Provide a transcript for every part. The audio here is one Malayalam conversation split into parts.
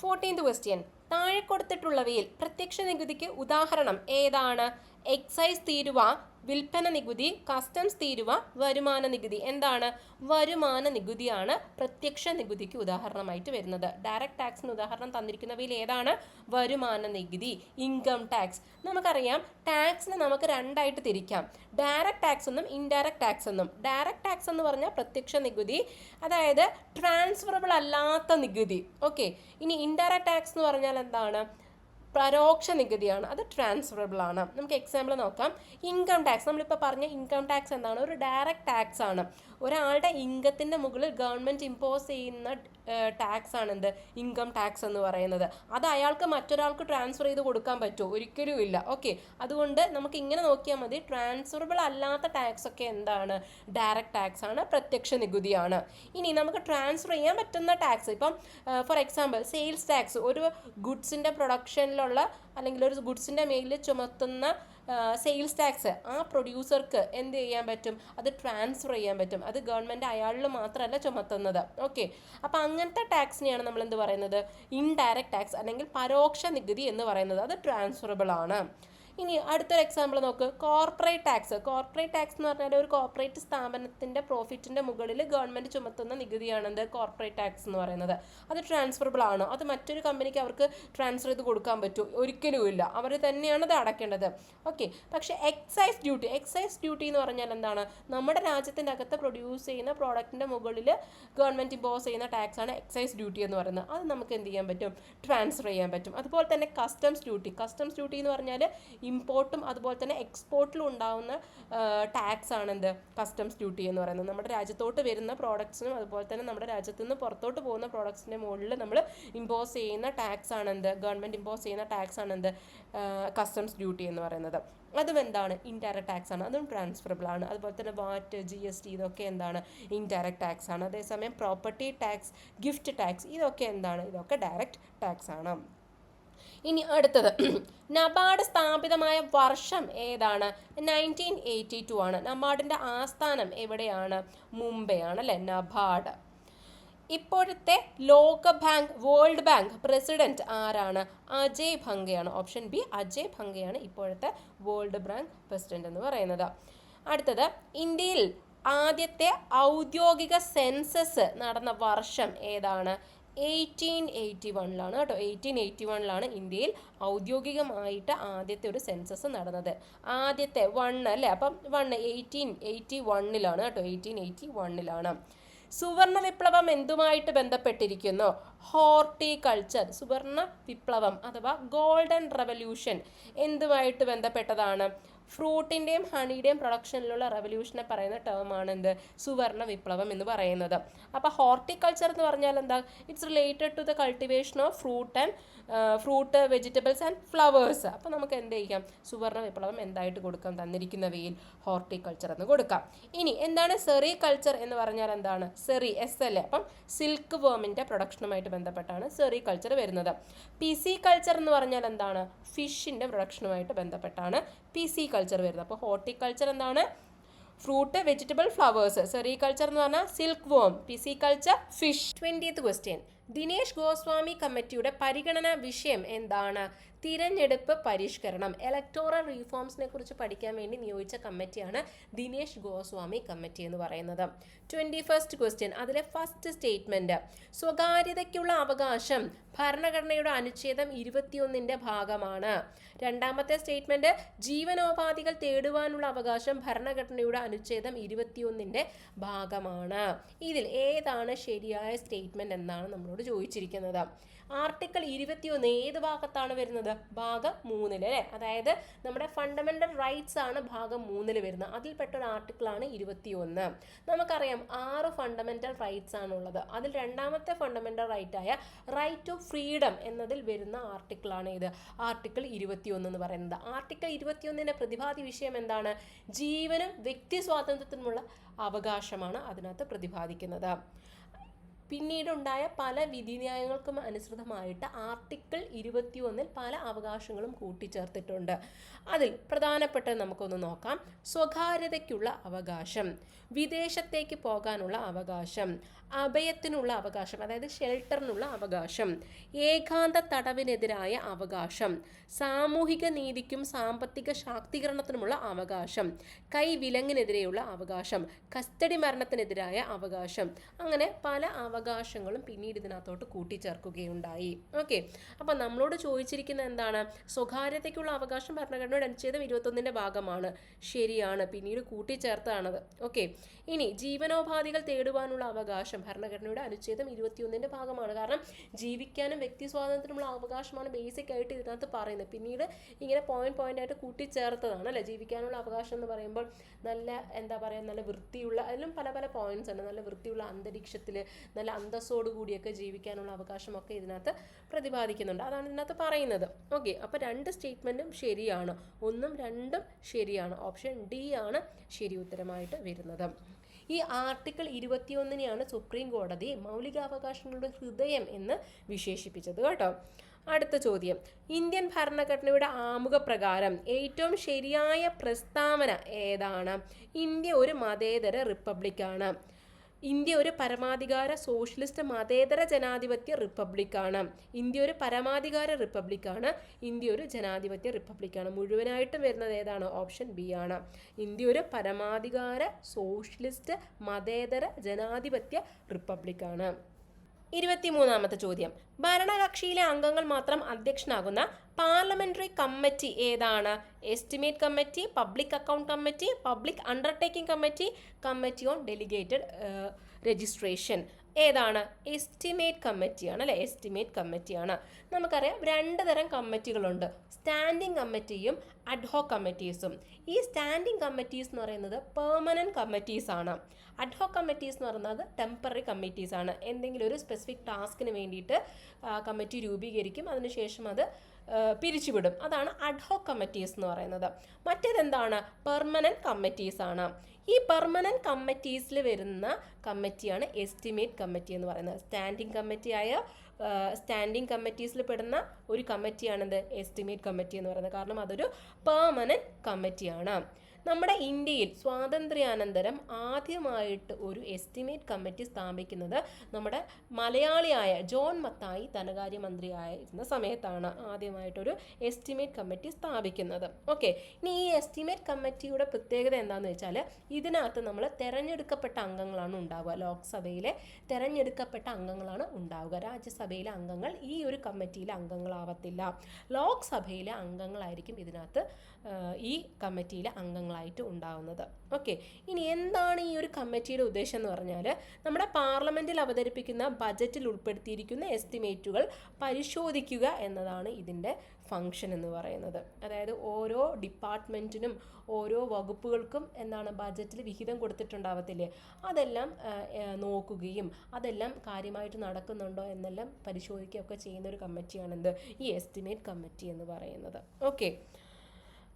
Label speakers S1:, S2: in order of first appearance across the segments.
S1: ഫോർട്ടീൻത് ക്വസ്റ്റ്യൻ താഴെ കൊടുത്തിട്ടുള്ളവയിൽ പ്രത്യക്ഷ നികുതിക്ക് ഉദാഹരണം ഏതാണ്? എക്സൈസ് തീരുവ വിൽപ്പന നികുതി കസ്റ്റംസ് തീരുവ വരുമാന നികുതി. എന്താണ്? വരുമാന നികുതിയാണ് പ്രത്യക്ഷ നികുതിക്ക് ഉദാഹരണമായിട്ട് വരുന്നത്. ഡയറക്റ്റ് ടാക്സിന് ഉദാഹരണം തന്നിരിക്കുന്നവയിൽ ഏതാണ്? വരുമാന നികുതി ഇൻകം ടാക്സ് നമുക്കറിയാം ടാക്സിനെ നമുക്ക് രണ്ടായിട്ട് തിരിക്കാം. ഡയറക്റ്റ് ടാക്സ് എന്നും ഇൻഡയറക്റ്റ് ടാക്സ് എന്നും. ഡയറക്റ്റ് ടാക്സ് എന്ന് പറഞ്ഞാൽ പ്രത്യക്ഷ നികുതി അതായത് ട്രാൻസ്ഫറബിൾ അല്ലാത്ത നികുതി. ഓക്കെ ഇനി ഇൻഡയറക്റ്റ് ടാക്സ് എന്ന് പറഞ്ഞാൽ എന്താണ്? പരോക്ഷ നികുതിയാണ്. അത് ട്രാൻസ്ഫറബിൾ ആണ്. നമുക്ക് എക്സാമ്പിൾ നോക്കാം. ഇൻകം ടാക്സ് നമ്മളിപ്പോൾ പറഞ്ഞ ഇൻകം ടാക്സ് എന്താണ്? ഒരു ഡയറക്റ്റ് ടാക്സ് ആണ്. ഒരാളുടെ ഇൻകത്തിന്റെ മുകളിൽ ഗവൺമെന്റ് ഇമ്പോസ് ചെയ്യുന്ന ടാക്സ് ആണ് എന്ത് ഇൻകം ടാക്സ് എന്ന് പറയുന്നത്. അത് അയാൾക്ക് മറ്റൊരാൾക്ക് ട്രാൻസ്ഫർ ചെയ്ത് കൊടുക്കാൻ പറ്റുമോ ഒരിക്കലും ഇല്ല. ഓക്കെ. അതുകൊണ്ട് നമുക്ക് ഇങ്ങനെ നോക്കിയാൽ മതി. ട്രാൻസ്ഫറബിൾ അല്ലാത്ത ടാക്സ് ഒക്കെ എന്താണ്? ഡയറക്റ്റ് ടാക്സ് ആണ് പ്രത്യക്ഷ നികുതിയാണ്. ഇനി നമുക്ക് ട്രാൻസ്ഫർ ചെയ്യാൻ പറ്റുന്ന ടാക്സ്. ഇപ്പം ഫോർ എക്സാമ്പിൾ സെയിൽസ് ടാക്സ്. ഒരു ഗുഡ്സിന്റെ പ്രൊഡക്ഷനിലുള്ള അല്ലെങ്കിൽ ഒരു ഗുഡ്സിന്റെ മേലിൽ ചുമത്തുന്ന സെയിൽസ് ടാക്സ് ആ പ്രൊഡ്യൂസർക്ക് എന്ത് ചെയ്യാൻ പറ്റും? അത് ട്രാൻസ്ഫർ ചെയ്യാൻ പറ്റും. അത് ഗവൺമെന്റ് അയാളിൽ മാത്രമല്ല ചുമത്തുന്നത്. ഓക്കെ അപ്പോൾ അങ്ങനത്തെ ടാക്സിനെയാണ് നമ്മൾ എന്ത് പറയുന്നത്? ഇൻഡയറക്റ്റ് ടാക്സ് അല്ലെങ്കിൽ പരോക്ഷ നികുതി എന്ന് പറയുന്നത്. അത് ട്രാൻസ്ഫറബിൾ ആണ്. ഇനി അടുത്തൊരു എക്സാമ്പിൾ നോക്ക്. കോർപ്പറേറ്റ് ടാക്സ് കോർപ്പറേറ്റ് ടാക്സ് എന്ന് പറഞ്ഞാൽ ഒരു കോർപ്പറേറ്റ് സ്ഥാപനത്തിന്റെ പ്രോഫിറ്റിന്റെ മുകളിൽ ഗവൺമെന്റ് ചുമത്തുന്ന നികുതിയാണെന്ത് കോർപ്പറേറ്റ് ടാക്സ് എന്ന് പറയുന്നത്. അത് ട്രാൻസ്ഫറബിൾ ആണ്. അത് മറ്റൊരു കമ്പനിക്ക് അവർക്ക് ട്രാൻസ്ഫർ ചെയ്ത് കൊടുക്കാൻ പറ്റൂ. ഒരിക്കലും ഇല്ല. അവർ തന്നെയാണ് അത് അടയ്ക്കേണ്ടത്. ഓക്കെ പക്ഷേ എക്സൈസ് ഡ്യൂട്ടി എക്സൈസ് ഡ്യൂട്ടി എന്ന് പറഞ്ഞാൽ എന്താണ്? നമ്മുടെ രാജ്യത്തിന്റെ അകത്ത് പ്രൊഡ്യൂസ് ചെയ്യുന്ന പ്രോഡക്റ്റിന്റെ മുകളിൽ ഗവൺമെന്റ് ഇമ്പോസ് ചെയ്യുന്ന ടാക്സ് ആണ് എക്സൈസ് ഡ്യൂട്ടി എന്ന് പറയുന്നത്. അത് നമുക്ക് എന്ത് ചെയ്യാൻ പറ്റും? ട്രാൻസ്ഫർ ചെയ്യാൻ പറ്റും. അതുപോലെ തന്നെ കസ്റ്റംസ് ഡ്യൂട്ടി കസ്റ്റംസ് ഡ്യൂട്ടി എന്ന് പറഞ്ഞാൽ ഇമ്പോർട്ടും അതുപോലെ തന്നെ എക്സ്പോർട്ടിലും ഉണ്ടാകുന്ന ടാക്സ് ആണ് എന്ത് കസ്റ്റംസ് ഡ്യൂട്ടി എന്ന് പറയുന്നത്. നമ്മുടെ രാജ്യത്തോട്ട് വരുന്ന പ്രോഡക്ട്സിനും അതുപോലെ തന്നെ നമ്മുടെ രാജ്യത്ത് നിന്ന് പുറത്തോട്ട് പോകുന്ന പ്രോഡക്ട്സിന്റെ മുകളിൽ നമ്മൾ ഇമ്പോസ് ചെയ്യുന്ന ടാക്സ് ആണ് എന്ത് ഗവൺമെന്റ് ഇമ്പോസ് ചെയ്യുന്ന ടാക്സ് ആണ് എന്ത് കസ്റ്റംസ് ഡ്യൂട്ടി എന്ന് പറയുന്നത്. അതും എന്താണ്? ഇൻഡയറക്റ്റ് ടാക്സ് ആണ്. അതും ട്രാൻസ്ഫറബിൾ ആണ്. അതുപോലെ തന്നെ വാറ്റ് ജി എസ് ടി ഇതൊക്കെ എന്താണ്? ഇൻഡയറക്റ്റ് ടാക്സ് ആണ്. അതേസമയം പ്രോപ്പർട്ടി ടാക്സ് ഗിഫ്റ്റ് ടാക്സ് ഇതൊക്കെ എന്താണ്? ഇതൊക്കെ ഡയറക്റ്റ് ടാക്സ് ആണ്. ഇനി അടുത്തത്. നബാർഡ് സ്ഥാപിതമായ വർഷം ഏതാണ്? നയന്റീൻ എയ്റ്റി ടു ആണ്. നബാർഡിന്റെ ആസ്ഥാനം എവിടെയാണ്? മുംബൈ ആണ് അല്ലേ? നബാർഡ്. ഇപ്പോഴത്തെ ലോക ബാങ്ക് വേൾഡ് ബാങ്ക് പ്രസിഡന്റ് ആരാണ്? അജയ് ഭംഗയാണ്. ഓപ്ഷൻ ബി അജയ് ഭംഗയാണ് ഇപ്പോഴത്തെ വേൾഡ് ബാങ്ക് പ്രസിഡന്റ് എന്ന് പറയുന്നത്. അടുത്തത് ഇന്ത്യയിൽ ആദ്യത്തെ ഔദ്യോഗിക സെൻസസ് നടന്ന വർഷം ഏതാണ്? എയ്റ്റീൻ എയ്റ്റി വണ്ണിലാണ് കേട്ടോ. എയ്റ്റീൻ എയ്റ്റി വണ്ണിലാണ് ഇന്ത്യയിൽ ഔദ്യോഗികമായിട്ട് ആദ്യത്തെ ഒരു സെൻസസ് നടന്നത്. ആദ്യത്തെ വണ്ണ് അല്ലേ? അപ്പം വണ്ണ് എയ്റ്റീൻ എയ്റ്റി വണ്ണിലാണ് കേട്ടോ. എയ്റ്റീൻ എയ്റ്റി വണ്ണിലാണ് സുവർണ വിപ്ലവം എന്തുമായിട്ട് ബന്ധപ്പെട്ടിരിക്കുന്നു? ഹോർട്ടിക്കൾച്ചർ സുവർണ വിപ്ലവം അഥവാ ഗോൾഡൻ റവല്യൂഷൻ എന്തുമായിട്ട് ബന്ധപ്പെട്ടതാണ്? ഫ്രൂട്ടിന്റെയും ഹണിയുടെയും പ്രൊഡക്ഷനിലുള്ള റവല്യൂഷനെ പറയുന്ന ടേമാണ് എന്ത്? സുവർണ വിപ്ലവം എന്ന് പറയുന്നത്. അപ്പോൾ ഹോർട്ടിക്കൾച്ചർ എന്ന് പറഞ്ഞാൽ എന്താ? It's related to the cultivation of fruit and fruit vegetables and flowers അപ്പോൾ നമുക്ക് എന്ത് ചെയ്യാം? സുവർണ വിപ്ലവം എന്തായിട്ട് കൊടുക്കാം? തന്നിരിക്കുന്നവയിൽ ഹോർട്ടിക്കൾച്ചർ എന്ന് കൊടുക്കാം. ഇനി എന്താണ് സെറി കൾച്ചർ എന്ന് പറഞ്ഞാൽ എന്താണ്? സെറി എസ് അല്ലേ അപ്പം സിൽക്ക് വേമിന്റെ പ്രൊഡക്ഷനുമായിട്ട് ബന്ധപ്പെട്ടാണ് സെറി കൾച്ചർ വരുന്നത്. പി സി കൾച്ചർ എന്ന് പറഞ്ഞാൽ എന്താണ്? ഫിഷിന്റെ പ്രൊഡക്ഷനുമായിട്ട് ബന്ധപ്പെട്ടാണ് പി സി കൾച്ചർ വരുന്നത്. അപ്പോൾ ഹോർട്ടിക്കൾച്ചർ എന്താണ്? Fruit vegetable flowers sericulture എന്ന് പറഞ്ഞാൽ silk worm pisciculture fish twentieth question Dinesh Goswami കമ്മിറ്റിയുടെ പരിഗണന വിഷയം എന്താണ്? തിരഞ്ഞെടുപ്പ് പരിഷ്കരണം. ഇലക്ടോറൽ റീഫോംസിനെ കുറിച്ച് പഠിക്കാൻ വേണ്ടി നിയോഗിച്ച കമ്മിറ്റിയാണ് ദിനേശ് ഗോസ്വാമി കമ്മിറ്റി എന്ന് പറയുന്നത്. ട്വന്റി ഫസ്റ്റ് ക്വസ്റ്റ്യൻ അതിലെ ഫസ്റ്റ് സ്റ്റേറ്റ്മെന്റ് സ്വകാര്യതയ്ക്കുള്ള അവകാശം. ഭരണഘടനയുടെ അനുച്ഛേദം ഇരുപത്തിയൊന്നിന്റെ ഭാഗമാണ്. രണ്ടാമത്തെ സ്റ്റേറ്റ്മെന്റ് ജീവനോപാധികൾ തേടുവാനുള്ള അവകാശം ഭരണഘടനയുടെ അനുച്ഛേദം ഇരുപത്തിയൊന്നിന്റെ ഭാഗമാണ്. ഇതിൽ ഏതാണ് ശരിയായ സ്റ്റേറ്റ്മെന്റ് എന്നാണ് നമ്മളോട് ചോദിച്ചിരിക്കുന്നത്. ആർട്ടിക്കിൾ ഇരുപത്തിയൊന്ന് ഏത് ഭാഗത്താണ് വരുന്നത്? ഭാഗം മൂന്നിൽ അല്ലേ? അതായത് നമ്മുടെ ഫണ്ടമെന്റൽ റൈറ്റ്സ് ആണ് ഭാഗം മൂന്നിൽ വരുന്നത്. അതിൽപ്പെട്ട ഒരു ആർട്ടിക്കിൾ ആർട്ടിക്കിളാണ് ഇരുപത്തിയൊന്ന്. നമുക്കറിയാം ആറ് ഫണ്ടമെന്റൽ റൈറ്റ്സ് ആണുള്ളത്. അതിൽ രണ്ടാമത്തെ ഫണ്ടമെന്റൽ റൈറ്റ് ആയ റൈറ്റ് ടു ഫ്രീഡം എന്നതിൽ വരുന്ന ആർട്ടിക്കിൾ ആണ് ഇത്. ആർട്ടിക്കിൾ ഇരുപത്തിയൊന്ന് എന്ന് പറയുന്നത്. ആർട്ടിക്കിൾ ഇരുപത്തിയൊന്നിന്റെ പ്രതിപാദ്യ വിഷയം എന്താണ്? ജീവനും വ്യക്തി സ്വാതന്ത്ര്യത്തിനുമുള്ള അവകാശമാണ് അതിനകത്ത് പ്രതിപാദിക്കുന്നത്. പിന്നീടുണ്ടായ പല വിധിന്യായങ്ങൾക്കും അനുസൃതമായിട്ട് ആർട്ടിക്കിൾ ഇരുപത്തിയൊന്നിൽ പല അവകാശങ്ങളും കൂട്ടിച്ചേർത്തിട്ടുണ്ട്. അതിൽ പ്രധാനപ്പെട്ട നമുക്കൊന്ന് നോക്കാം. സ്വകാര്യതയ്ക്കുള്ള അവകാശം വിദേശത്തേക്ക് പോകാനുള്ള അവകാശം അഭയത്തിനുള്ള അവകാശം അതായത് ഷെൽട്ടറിനുള്ള അവകാശം ഏകാന്ത തടവിനെതിരായ അവകാശം സാമൂഹിക നീതിക്കും സാമ്പത്തിക ശാക്തീകരണത്തിനുമുള്ള അവകാശം കൈവിലങ്ങിനെതിരെയുള്ള അവകാശം കസ്റ്റഡി മരണത്തിനെതിരായ അവകാശം അങ്ങനെ പല അവകാശങ്ങളും പിന്നീട് ഇതിനകത്തോട്ട് കൂട്ടിച്ചേർക്കുകയുണ്ടായി. ഓക്കെ. അപ്പം നമ്മളോട് ചോദിച്ചിരിക്കുന്ന എന്താണ്? സ്വകാര്യതയ്ക്കുള്ള അവകാശം ഭരണഘടനയുടെ അനുച്ഛേദം ഇരുപത്തൊന്നിന്റെ ഭാഗമാണ്. ശരിയാണ്. പിന്നീട് കൂട്ടിച്ചേർത്താണത് ഓക്കെ. ഇനി ജീവനോപാധികൾ തേടുവാനുള്ള അവകാശം ഭരണഘടനയുടെ അനുച്ഛേദം ഇരുപത്തിയൊന്നിന്റെ ഭാഗമാണ്. കാരണം ജീവിക്കാനും വ്യക്തി സ്വാതന്ത്ര്യമുള്ള അവകാശമാണ് ബേസിക് ആയിട്ട് ഇതിനകത്ത് പറയുന്നത്. പിന്നീട് ഇങ്ങനെ പോയിന്റ് പോയിന്റ് ആയിട്ട് കൂട്ടിച്ചേർത്തതാണ് അല്ലേ? ജീവിക്കാനുള്ള അവകാശം എന്ന് പറയുമ്പോൾ നല്ല എന്താ പറയുക നല്ല വൃത്തിയുള്ള അതിലും പല പല പോയിന്റ്സ് ഉണ്ട് നല്ല വൃത്തിയുള്ള അന്തരീക്ഷത്തിൽ നല്ല അന്തസ്സോടു കൂടിയൊക്കെ ജീവിക്കാനുള്ള അവകാശമൊക്കെ ഇതിനകത്ത് പ്രതിപാദിക്കുന്നുണ്ട്. അതാണ് ഇതിനകത്ത് പറയുന്നത്. ഓക്കെ അപ്പോൾ രണ്ട് സ്റ്റേറ്റ്മെന്റും ശരിയാണ്. ഒന്നും രണ്ടും ശരിയാണ്. ഓപ്ഷൻ ഡി ആണ് ശരി ഉത്തരമായിട്ട് വരുന്നത്. ഈ ആർട്ടിക്കിൾ ഇരുപത്തിയൊന്നിനെയാണ് സുപ്രീം കോടതി മൗലികാവകാശങ്ങളുടെ ഹൃദയം എന്ന് വിശേഷിപ്പിച്ചത് കേട്ടോ. അടുത്ത ചോദ്യം. ഇന്ത്യൻ ഭരണഘടനയുടെ ആമുഖ പ്രകാരം ഏറ്റവും ശരിയായ പ്രസ്താവന ഏതാണ്? ഇന്ത്യ ഒരു മതേതര റിപ്പബ്ലിക്കാണ്. ഇന്ത്യ ഒരു പരമാധികാര സോഷ്യലിസ്റ്റ് മതേതര ജനാധിപത്യ റിപ്പബ്ലിക്കാണ്. ഇന്ത്യ ഒരു പരമാധികാര റിപ്പബ്ലിക്കാണ്. ഇന്ത്യ ഒരു ജനാധിപത്യ റിപ്പബ്ലിക്കാണ്. മുഴുവനായിട്ടും വരുന്നത് ഏതാണ്? ഓപ്ഷൻ ബി ആണ്. ഇന്ത്യ ഒരു പരമാധികാര സോഷ്യലിസ്റ്റ് മതേതര ജനാധിപത്യ റിപ്പബ്ലിക്കാണ്. ഇരുപത്തിമൂന്നാമത്തെ ചോദ്യം. ഭരണകക്ഷിയിലെ അംഗങ്ങൾ മാത്രം അധ്യക്ഷനാകുന്ന പാർലമെന്ററി കമ്മിറ്റി ഏതാണ്? Estimate committee public account committee public undertaking committee committee on delegated registration. ഏതാണ്? എസ്റ്റിമേറ്റ് കമ്മിറ്റിയാണ് അല്ലെ? എസ്റ്റിമേറ്റ് കമ്മിറ്റിയാണ് നമുക്കറിയാം രണ്ട് തരം കമ്മിറ്റികളുണ്ട് സ്റ്റാൻഡിംഗ് കമ്മിറ്റിയും അഡ്ഹോ കമ്മിറ്റീസും ഈ സ്റ്റാൻഡിംഗ് കമ്മിറ്റീസ് എന്ന് പറയുന്നത് പെർമനന്റ് കമ്മിറ്റീസ് ആണ്. അഡ്ഹോ കമ്മിറ്റീസ് എന്ന് പറയുന്നത് ടെമ്പററി കമ്മിറ്റീസ് ആണ്. എന്തെങ്കിലും ഒരു സ്പെസിഫിക് ടാസ്കിന് വേണ്ടിയിട്ട് കമ്മിറ്റി രൂപീകരിക്കും. അതിനുശേഷം അത് പിരിച്ചുവിടും. അതാണ് അഡ്ഹോക് കമ്മിറ്റീസ് എന്ന് പറയുന്നത്. മറ്റേതെന്താണ്? പെർമനന്റ് കമ്മിറ്റീസ് ആണ്. ഈ പെർമനന്റ് കമ്മിറ്റീസിൽ വരുന്ന കമ്മിറ്റിയാണ് എസ്റ്റിമേറ്റ് കമ്മിറ്റി എന്ന് പറയുന്നത്. സ്റ്റാൻഡിംഗ് കമ്മിറ്റിയായ സ്റ്റാൻഡിംഗ് കമ്മിറ്റീസിൽ പെടുന്ന ഒരു കമ്മിറ്റിയാണിത് എസ്റ്റിമേറ്റ് കമ്മിറ്റി എന്ന് പറയുന്നത്. കാരണം അതൊരു പെർമനന്റ് കമ്മിറ്റിയാണ് നമ്മുടെ ഇന്ത്യയിൽ സ്വാതന്ത്ര്യാനന്തരം ആദ്യമായിട്ട് ഒരു എസ്റ്റിമേറ്റ് കമ്മിറ്റി സ്ഥാപിക്കുന്നത് നമ്മുടെ മലയാളിയായ ജോൺ മത്തായി ധനകാര്യമന്ത്രിയായിരുന്ന സമയത്താണ് ആദ്യമായിട്ടൊരു എസ്റ്റിമേറ്റ് കമ്മിറ്റി സ്ഥാപിക്കുന്നത്. ഓക്കെ ഇനി ഈ എസ്റ്റിമേറ്റ് കമ്മിറ്റിയുടെ പ്രത്യേകത എന്താണെന്ന് വെച്ചാൽ ഇതിനകത്ത് നമ്മൾ തിരഞ്ഞെടുക്കപ്പെട്ട അംഗങ്ങളാണ് ഉണ്ടാവുക. ലോക്സഭയിലെ തിരഞ്ഞെടുക്കപ്പെട്ട അംഗങ്ങളാണ് ഉണ്ടാവുക. രാജ്യസഭയിലെ അംഗങ്ങൾ ഈ ഒരു കമ്മിറ്റിയിലെ അംഗങ്ങളാവത്തില്ല. ലോക്സഭയിലെ അംഗങ്ങളായിരിക്കും ഇതിനകത്ത് ഈ കമ്മിറ്റിയിലെ അംഗങ്ങളായിട്ട് ഉണ്ടാവുന്നത്. ഓക്കെ. ഇനി എന്താണ് ഈ ഒരു കമ്മിറ്റിയുടെ ഉദ്ദേശം എന്ന് പറഞ്ഞാൽ നമ്മുടെ പാർലമെന്റിൽ അവതരിപ്പിക്കുന്ന ബജറ്റിൽ ഉൾപ്പെടുത്തിയിരിക്കുന്ന എസ്റ്റിമേറ്റുകൾ പരിശോധിക്കുക എന്നതാണ് ഇതിന്റെ ഫങ്ഷൻ എന്ന് പറയുന്നത്. അതായത് ഓരോ ഡിപ്പാർട്ട്മെന്റിനും ഓരോ വകുപ്പുകൾക്കും എന്താണ് ബജറ്റിൽ വിഹിതം കൊടുത്തിട്ടുണ്ടാവത്തില്ലേ? അതെല്ലാം നോക്കുകയും അതെല്ലാം കാര്യമായിട്ട് നടക്കുന്നുണ്ടോ എന്നെല്ലാം പരിശോധിക്കുകയൊക്കെ ചെയ്യുന്ന ഒരു കമ്മിറ്റിയാണെന്ത്? ഈ എസ്റ്റിമേറ്റ് കമ്മിറ്റി എന്ന് പറയുന്നത്. ഓക്കെ.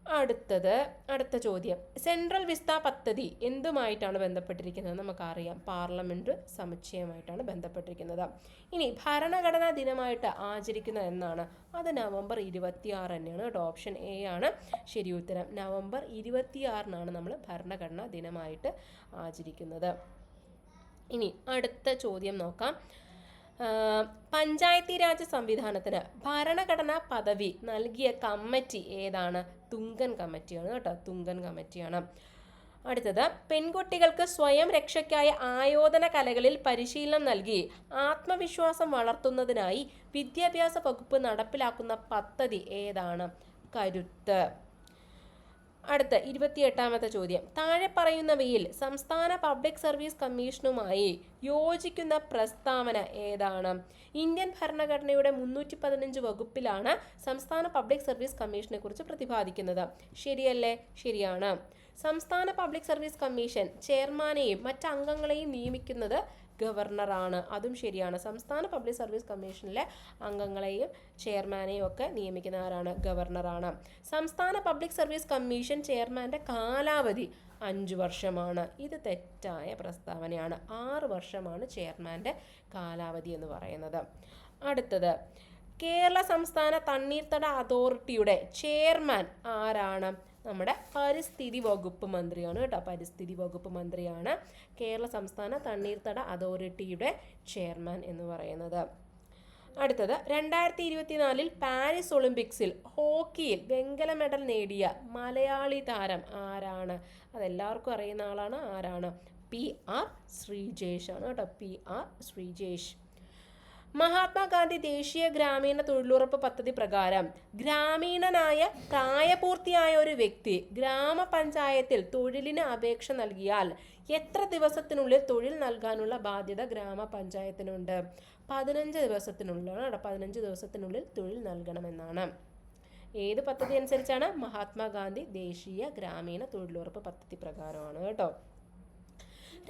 S1: അടുത്തത് അടുത്ത ചോദ്യം. സെൻട്രൽ വിസ്ത പദ്ധതി എന്തുമായിട്ടാണ് ബന്ധപ്പെട്ടിരിക്കുന്നത്? നമുക്കറിയാം. പാർലമെന്റ് സമുച്ചയമായിട്ടാണ് ബന്ധപ്പെട്ടിരിക്കുന്നത്. ഇനി ഭരണഘടനാ ദിനമായിട്ട് ആചരിക്കുന്നത് എന്നാണ്. അത് നവംബർ ഇരുപത്തിയാറ് തന്നെയാണ്. കേട്ടോ ഓപ്ഷൻ എ ആണ്. ശരി ഉത്തരം. നവംബർ ഇരുപത്തിയാറിനാണ് നമ്മൾ ഭരണഘടനാ ദിനമായിട്ട് ആചരിക്കുന്നത്. ഇനി അടുത്ത ചോദ്യം നോക്കാം. പഞ്ചായത്തി രാജ് സംവിധാനത്തിന് ഭരണഘടനാ പദവി നൽകിയ കമ്മിറ്റി ഏതാണ്? തുങ്കൻ കമ്മിറ്റിയാണ് കേട്ടോ. തുങ്കൻ കമ്മിറ്റിയാണ്. അടുത്തത് പെൺകുട്ടികൾക്ക് സ്വയം രക്ഷയ്ക്കായ ആയോധന കലകളിൽ പരിശീലനം നൽകി ആത്മവിശ്വാസം വളർത്തുന്നതിനായി വിദ്യാഭ്യാസ വകുപ്പ് നടപ്പിലാക്കുന്ന പദ്ധതി ഏതാണ്? കരുത്ത്. അടുത്ത ഇരുപത്തിയെട്ടാമത്തെ ചോദ്യം. താഴെ പറയുന്നവയിൽ സംസ്ഥാന പബ്ലിക് സർവീസ് കമ്മീഷനുമായി യോജിക്കുന്ന പ്രസ്താവന ഏതാണ്? ഇന്ത്യൻ ഭരണഘടനയുടെ മുന്നൂറ്റി പതിനഞ്ച് വകുപ്പിലാണ് സംസ്ഥാന പബ്ലിക് സർവീസ് കമ്മീഷനെ കുറിച്ച് പ്രതിപാദിക്കുന്നത്. ശരിയല്ലേ? ശരിയാണ്. സംസ്ഥാന പബ്ലിക് സർവീസ് കമ്മീഷൻ ചെയർമാനെയും മറ്റ് അംഗങ്ങളെയും നിയമിക്കുന്നത് ഗവർണറാണ്. അതും ശരിയാണ്. സംസ്ഥാന പബ്ലിക് സർവീസ് കമ്മീഷനിലെ അംഗങ്ങളെയും ചെയർമാനെയും ഒക്കെ നിയമിക്കുന്ന ആരാണ് ഗവർണറാണ്. സംസ്ഥാന പബ്ലിക് സർവീസ് കമ്മീഷൻ ചെയർമാന്റെ കാലാവധി അഞ്ച് വർഷമാണ്. ഇത് തെറ്റായ പ്രസ്താവനയാണ്. ആറ് വർഷമാണ് ചെയർമാന്റെ കാലാവധി എന്ന് പറയുന്നത്. അടുത്തത് കേരള സംസ്ഥാന തണ്ണീർത്തട അതോറിറ്റിയുടെ ചെയർമാൻ ആരാണ്? നമ്മുടെ പരിസ്ഥിതി വകുപ്പ് മന്ത്രിയാണ് കേട്ടോ. പരിസ്ഥിതി വകുപ്പ് മന്ത്രിയാണ് കേരള സംസ്ഥാന തണ്ണീർത്തട അതോറിറ്റിയുടെ ചെയർമാൻ എന്ന് പറയുന്നത്. അടുത്തത് രണ്ടായിരത്തി ഇരുപത്തിനാലിൽ പാരീസ് ഒളിമ്പിക്സിൽ ഹോക്കിയിൽ വെങ്കല മെഡൽ നേടിയ മലയാളി താരം ആരാണ്? അതെല്ലാവർക്കും അറിയുന്ന ആളാണ് ആരാണ്? പി ആർ ശ്രീജേഷ് ആണ് കേട്ടോ. P R Sreejesh. മഹാത്മാഗാന്ധി ദേശീയ ഗ്രാമീണ തൊഴിലുറപ്പ് പദ്ധതി പ്രകാരം ഗ്രാമീണനായ പ്രായപൂർത്തിയായ ഒരു വ്യക്തി ഗ്രാമപഞ്ചായത്തിൽ തൊഴിലിന് അപേക്ഷ നൽകിയാൽ എത്ര ദിവസത്തിനുള്ളിൽ തൊഴിൽ നൽകാനുള്ള ബാധ്യത ഗ്രാമപഞ്ചായത്തിനുണ്ട്? പതിനഞ്ച് ദിവസത്തിനുള്ളിലാണ്? കേട്ടോ പതിനഞ്ച് ദിവസത്തിനുള്ളിൽ തൊഴിൽ നൽകണമെന്നാണ്. ഏത് പദ്ധതി അനുസരിച്ചാണ് മഹാത്മാഗാന്ധി ദേശീയ ഗ്രാമീണ തൊഴിലുറപ്പ് പദ്ധതി പ്രകാരമാണ് കേട്ടോ?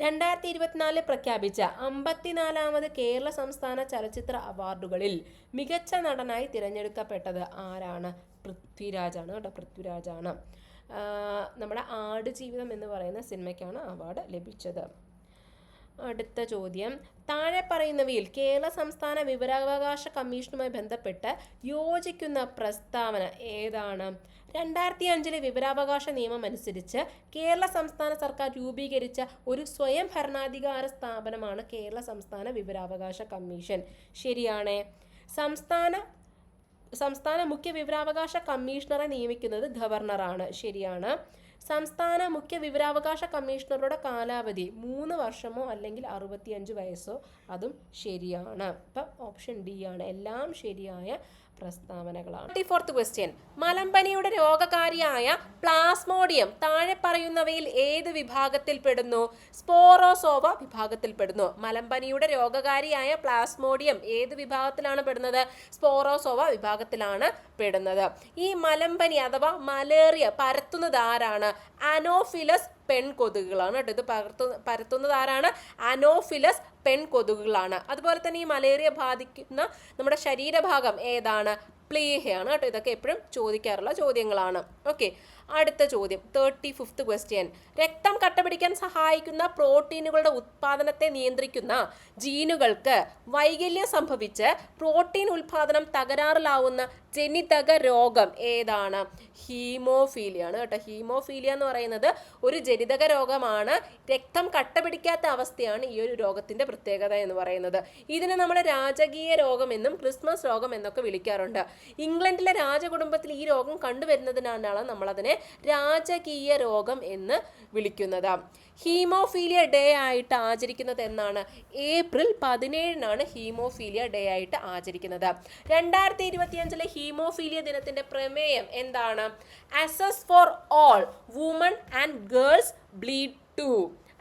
S1: രണ്ടായിരത്തി ഇരുപത്തിനാലിൽ പ്രഖ്യാപിച്ച അമ്പത്തിനാലാമത് കേരള സംസ്ഥാന ചലച്ചിത്ര അവാർഡുകളിൽ മികച്ച നടനായി തിരഞ്ഞെടുക്കപ്പെട്ടത് ആരാണ്? പൃഥ്വിരാജാണ് കേട്ടോ പൃഥ്വിരാജാണ്. നമ്മുടെ ആടുജീവിതം എന്ന് പറയുന്ന സിനിമയ്ക്കാണ് അവാർഡ് ലഭിച്ചത്. അടുത്ത ചോദ്യം. താഴെ പറയുന്നവയിൽ കേരള സംസ്ഥാന വിവരാവകാശ കമ്മീഷനുമായി ബന്ധപ്പെട്ട് യോജിക്കുന്ന പ്രസ്താവന ഏതാണ്? രണ്ടായിരത്തി അഞ്ചിലെ വിവരാവകാശ നിയമം അനുസരിച്ച് കേരള സംസ്ഥാന സർക്കാർ രൂപീകരിച്ച ഒരു സ്വയം ഭരണാധികാര സ്ഥാപനമാണ് കേരള സംസ്ഥാന വിവരാവകാശ കമ്മീഷൻ. ശരിയാണ്. സംസ്ഥാന സംസ്ഥാന മുഖ്യ വിവരാവകാശ കമ്മീഷണറെ നിയമിക്കുന്നത് ഗവർണറാണ്. ശരിയാണ്. സംസ്ഥാന മുഖ്യ വിവരാവകാശ കമ്മീഷണറുടെ കാലാവധി മൂന്ന് വർഷമോ അല്ലെങ്കിൽ അറുപത്തിയഞ്ച് വയസ്സോ അതും ശരിയാണ്. അപ്പം ഓപ്ഷൻ ഡി ആണ്. എല്ലാം ശരിയായ പ്രസ്താവനകളാണ്. ഫോർത്ത് ക്വസ്റ്റ്യൻ മലമ്പനിയുടെ രോഗകാരിയായ പ്ലാസ്മോഡിയം താഴെ പറയുന്നവയിൽ ഏത് വിഭാഗത്തിൽ പെടുന്നു? സ്പോറോസോവ വിഭാഗത്തിൽ പെടുന്നു. മലമ്പനിയുടെ രോഗകാരിയായ പ്ലാസ്മോഡിയം ഏത് വിഭാഗത്തിലാണ് പെടുന്നത്? സ്പോറോസോവ വിഭാഗത്തിലാണ് പെടുന്നത്. ഈ മലമ്പനി അഥവാ മലേറിയ പരത്തുന്നത് ആരാണ്? അനോഫിലസ് പെൺകൊതുകുകളാണ് കേട്ടോ. ഇത് പകർത്തു പരത്തുന്നത് ആരാണ്? അനോഫിലസ് പെൺകൊതുകുകളാണ്. അതുപോലെ തന്നെ ഈ മലേറിയ ബാധിക്കുന്ന നമ്മുടെ ശരീരഭാഗം ഏതാണ്? പ്ലീഹയാണ് കേട്ടോ. ഇതൊക്കെ എപ്പോഴും ചോദിക്കാറുള്ള ചോദ്യങ്ങളാണ്. ഓക്കെ അടുത്ത ചോദ്യം. തേർട്ടി ഫിഫ്ത്ത് ക്വസ്റ്റ്യൻ രക്തം കട്ടപിടിക്കാൻ സഹായിക്കുന്ന പ്രോട്ടീനുകളുടെ ഉത്പാദനത്തെ നിയന്ത്രിക്കുന്ന ജീനുകൾക്ക് വൈകല്യം സംഭവിച്ച് പ്രോട്ടീൻ ഉത്പാദനം തകരാറിലാവുന്ന ജനിതക രോഗം ഏതാണ്? ഹീമോഫീലിയ ആണ് കേട്ടോ. ഹീമോഫീലിയ എന്ന് പറയുന്നത് ഒരു ജനിതക രോഗമാണ്. രക്തം കട്ടപിടിക്കാത്ത അവസ്ഥയാണ് ഈ ഒരു രോഗത്തിന്റെ പ്രത്യേകത എന്ന് പറയുന്നത്. ഇതിനെ നമ്മൾ രാജകീയ രോഗം എന്നും ക്രിസ്മസ് രോഗം എന്നൊക്കെ വിളിക്കാറുണ്ട്. ഇംഗ്ലണ്ടിലെ രാജകുടുംബത്തിൽ ഈ രോഗം കണ്ടുവരുന്നതിനാലാണ് നമ്മളതിനെ രാജകീയ രോഗം എന്ന് വിളിക്കുന്നത്. ഹീമോഫീലിയ ഡേ ആയിട്ട് ആചരിക്കുന്നത് എന്നാണ്. ഏപ്രിൽ പതിനേഴിനാണ് ഹീമോഫീലിയ ഡേ ആയിട്ട് ആചരിക്കുന്നത്. രണ്ടായിരത്തി ഇരുപത്തിയഞ്ചിലെ ഹീമോഫീലിയ ദിനത്തിന്റെ പ്രമേയം എന്താണ്? Access for all woman and girls bleed too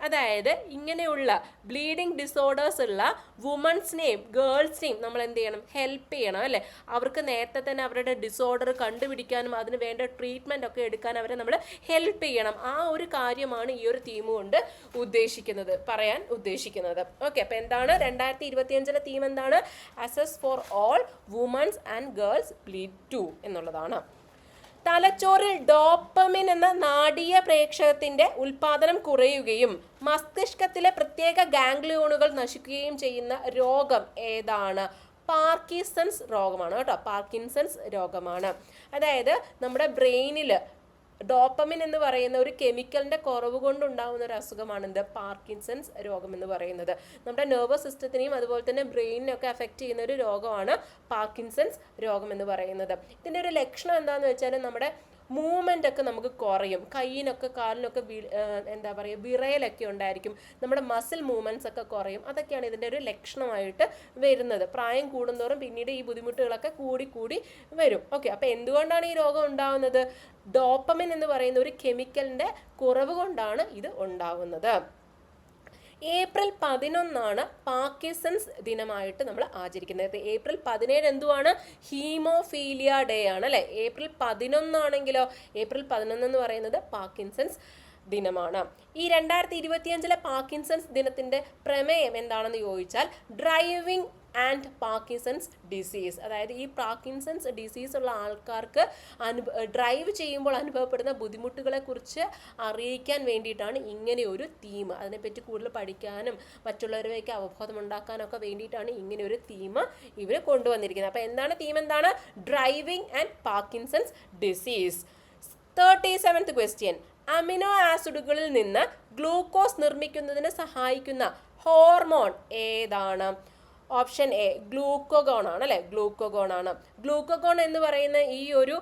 S1: അതായത് ഇങ്ങനെയുള്ള ബ്ലീഡിങ് ഡിസോർഡേഴ്സ് ഉള്ള വുമൺസിനെയും ഗേൾസിനെയും നമ്മൾ എന്ത് ചെയ്യണം? ഹെൽപ്പ് ചെയ്യണം അല്ലേ? അവർക്ക് നേരത്തെ തന്നെ അവരുടെ ഡിസോർഡർ കണ്ടുപിടിക്കാനും അതിന് വേണ്ട ട്രീറ്റ്മെന്റ് ഒക്കെ എടുക്കാൻ അവരെ നമ്മൾ ഹെൽപ്പ് ചെയ്യണം. ആ ഒരു കാര്യമാണ് ഈ ഒരു തീം കൊണ്ട് ഉദ്ദേശിക്കുന്നത് പറയാൻ ഉദ്ദേശിക്കുന്നത്. ഓക്കെ അപ്പോൾ എന്താണ്? രണ്ടായിരത്തി ഇരുപത്തിയഞ്ചിലെ തീം എന്താണ്? Access for all womens and girls bleed too എന്നുള്ളതാണ്. തലച്ചോറിൽ ഡോപ്പമിൻ എന്ന നാടീയ പ്രേക്ഷകത്തിന്റെ ഉൽപാദനം കുറയുകയും മസ്തിഷ്കത്തിലെ പ്രത്യേക ഗാംഗ്ലിയോണുകൾ നശിക്കുകയും ചെയ്യുന്ന രോഗം ഏതാണ്? പാർക്കിൻസൺസ് രോഗമാണ് കേട്ടോ. പാർക്കിൻസൺസ് രോഗമാണ്. അതായത് നമ്മുടെ ബ്രെയിനിൽ ഡോപ്പമിൻ എന്ന് പറയുന്ന ഒരു കെമിക്കലിന്റെ കുറവ് കൊണ്ടുണ്ടാകുന്ന ഒരു അസുഖമാണ് എന്ത് പാർക്കിൻസൺസ് രോഗം എന്ന് പറയുന്നത്. നമ്മുടെ നെർവസ് സിസ്റ്റത്തിനെയും അതുപോലെ തന്നെ ബ്രെയിനിനെയൊക്കെ അഫക്റ്റ് ചെയ്യുന്ന ഒരു രോഗമാണ് പാർക്കിൻസൺസ് രോഗം എന്ന് പറയുന്നത്. ഇതിന്റെ ഒരു ലക്ഷണം എന്താണെന്ന് വെച്ചാൽ നമ്മുടെ മൂവ്മെന്റ് ഒക്കെ നമുക്ക് കുറയും. കയ്യിനൊക്കെ കാലിനൊക്കെ എന്താ പറയുക വിറയലൊക്കെ ഉണ്ടായിരിക്കും. നമ്മുടെ മസിൽ മൂവ്മെന്റ്സ് ഒക്കെ കുറയും. അതൊക്കെയാണ് ഇതിന്റെ ഒരു ലക്ഷണമായിട്ട് വരുന്നത്. പ്രായം കൂടുന്തോറും പിന്നീട് ഈ ബുദ്ധിമുട്ടുകളൊക്കെ കൂടി കൂടി വരും. ഓക്കെ അപ്പോൾ എന്തുകൊണ്ടാണ് ഈ രോഗം ഉണ്ടാവുന്നത്? ഡോപ്പമിൻ എന്ന് പറയുന്ന ഒരു കെമിക്കലിന്റെ കുറവ് കൊണ്ടാണ് ഇത് ഉണ്ടാവുന്നത്. ഏപ്രിൽ പതിനൊന്നാണ് പാർക്കിൻസൺസ് ദിനമായിട്ട് നമ്മൾ ആചരിക്കുന്നത്. ഏപ്രിൽ പതിനേഴ് എന്തുവാണ്? ഹീമോഫീലിയ ഡേ ആണ് അല്ലേ? ഏപ്രിൽ പതിനൊന്നാണെങ്കിലോ? ഏപ്രിൽ പതിനൊന്ന് എന്ന് പറയുന്നത് പാർക്കിൻസൺസ് ദിനമാണ്. ഈ രണ്ടായിരത്തി ഇരുപത്തിയഞ്ചിലെ പാർക്കിൻസൺസ് ദിനത്തിന്റെ പ്രമേയം എന്താണെന്ന് ചോദിച്ചാൽ ഡ്രൈവിംഗ് ആൻഡ് പാർക്കിൻസൺസ് ഡിസീസ് അതായത് ഈ പാർക്കിൻസൺസ് ഡിസീസ് ഉള്ള ആൾക്കാർക്ക് അനുഭ ഡ്രൈവ് ചെയ്യുമ്പോൾ അനുഭവപ്പെടുന്ന ബുദ്ധിമുട്ടുകളെക്കുറിച്ച് അറിയിക്കാൻ വേണ്ടിയിട്ടാണ് ഇങ്ങനെ ഒരു തീം അതിനെപ്പറ്റി കൂടുതൽ പഠിക്കാനും മറ്റുള്ളവരുമായിട്ട് അവബോധം ഉണ്ടാക്കാനൊക്കെ വേണ്ടിയിട്ടാണ് ഇങ്ങനെ ഒരു തീം ഇവർ കൊണ്ടുവന്നിരിക്കുന്നത്. അപ്പോൾ എന്താണ് തീം എന്താണ്? Driving and Parkinson's disease thirty seventh question amino ആസിഡുകളിൽ നിന്ന് ഗ്ലൂക്കോസ് നിർമ്മിക്കുന്നതിന് സഹായിക്കുന്ന ഹോർമോൺ ഏതാണ്? ഓപ്ഷൻ എ ഗ്ലൂക്കോഗോൺ ആണ് അല്ലെ? ഗ്ലൂക്കോഗോൺ ആണ്. ഗ്ലൂക്കോഗോൺ എന്ന് പറയുന്ന ഈ ഒരു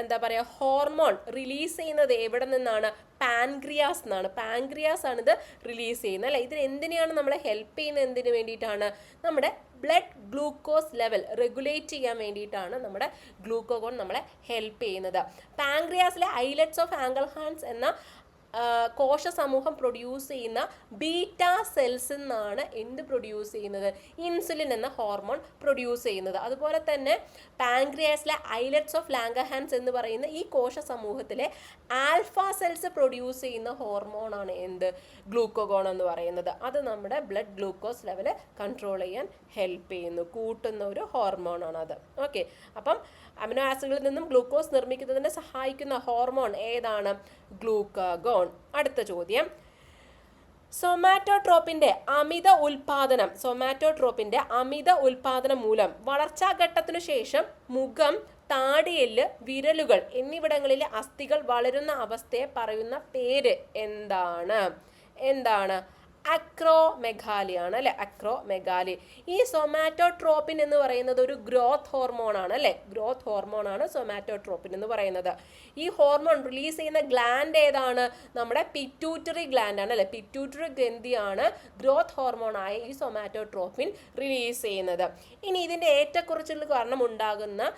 S1: എന്താ പറയുക ഹോർമോൺ റിലീസ് ചെയ്യുന്നത് എവിടെ നിന്നാണ്? പാൻക്രിയാസ് എന്നാണ് പാൻക്രിയാസ് ആണ് ഇത് റിലീസ് ചെയ്യുന്നത് അല്ലെ? ഇതിന് എന്തിനെയാണ് നമ്മളെ ഹെൽപ്പ് ചെയ്യുന്നത് എന്തിനു വേണ്ടിയിട്ടാണ്? നമ്മുടെ ബ്ലഡ് ഗ്ലൂക്കോസ് ലെവൽ റെഗുലേറ്റ് ചെയ്യാൻ വേണ്ടിയിട്ടാണ് നമ്മുടെ ഗ്ലൂക്കോഗോൺ നമ്മളെ ഹെൽപ്പ് ചെയ്യുന്നത്. പാൻക്രിയാസിലെ ഐലറ്റ്സ് ഓഫ് ആംഗിൾഹാൻസ് എന്ന ആ, കോശ സമൂഹം പ്രൊഡ്യൂസ് ചെയ്യുന്ന ബീറ്റ സെൽസ് നിന്നാണ് എന്ത് പ്രൊഡ്യൂസ് ചെയ്യുന്നത്? ഇൻസുലിൻ എന്ന ഹോർമോൺ പ്രൊഡ്യൂസ് ചെയ്യുന്നത്. അതുപോലെ തന്നെ പാൻക്രിയാസിലെ ഐലറ്റ്സ് ഓഫ് ലാംഗഹാൻസ് എന്ന് പറയുന്ന ഈ കോശ സമൂഹത്തിലെ ആൽഫ സെൽസ് പ്രൊഡ്യൂസ് ചെയ്യുന്ന ഹോർമോണാണ് എന്ത്? ഗ്ലൂക്കോഗോൺ എന്ന് പറയുന്നത്. അത് നമ്മുടെ ബ്ലഡ് ഗ്ലൂക്കോസ് ലെവൽ കൺട്രോൾ ചെയ്യാൻ ഹെൽപ്പ് ചെയ്യുന്നു. കൂട്ടുന്ന ഒരു ഹോർമോണാണ് അത്. ഓക്കെ അപ്പം അമിനോ ആസിഡുകളിൽ നിന്നും ഗ്ലൂക്കോസ് നിർമ്മിക്കുന്നതിന് സഹായിക്കുന്ന ഹോർമോൺ ഏതാണ്? ഗ്ലൂക്കഗോൺ. അടുത്ത ചോദ്യം. സൊമാറ്റോട്രോപ്പിന്റെ അമിത ഉൽപാദനം സൊമാറ്റോട്രോപ്പിന്റെ അമിത ഉൽപാദനം മൂലം വളർച്ചാ ഘട്ടത്തിനു ശേഷം മുഖം താടിയെല്ല് വിരലുകൾ എന്നിവിടങ്ങളിലെ അസ്ഥികൾ വളരുന്ന അവസ്ഥയെ പറയുന്ന പേര് എന്താണ്? എന്താണ്? അക്രോമെഗാലി ആണ് അല്ലെ? അക്രോമെഗാലി. ഈ സൊമാറ്റോട്രോപ്പിൻ എന്ന് പറയുന്നത് ഒരു ഗ്രോത്ത് ഹോർമോൺ ആണ് അല്ലെ? ഗ്രോത്ത് ഹോർമോൺ ആണ് സൊമാറ്റോട്രോപ്പിൻ എന്ന് പറയുന്നത്. ഈ ഹോർമോൺ റിലീസ് ചെയ്യുന്ന ഗ്ലാൻഡ് ഏതാണ്? നമ്മുടെ പിറ്റൂറ്ററി ഗ്ലാൻഡ് ആണ് അല്ലെ? പിറ്റൂറ്ററി ഗ്രന്ഥിയാണ് ഗ്രോത്ത് ഹോർമോൺ ആയ ഈ സൊമാറ്റോട്രോപ്പിൻ റിലീസ് ചെയ്യുന്നത്. ഇനി ഇതിന്റെ ഏറ്റക്കുറച്ചിൽ കാരണം ഉണ്ടാകുന്ന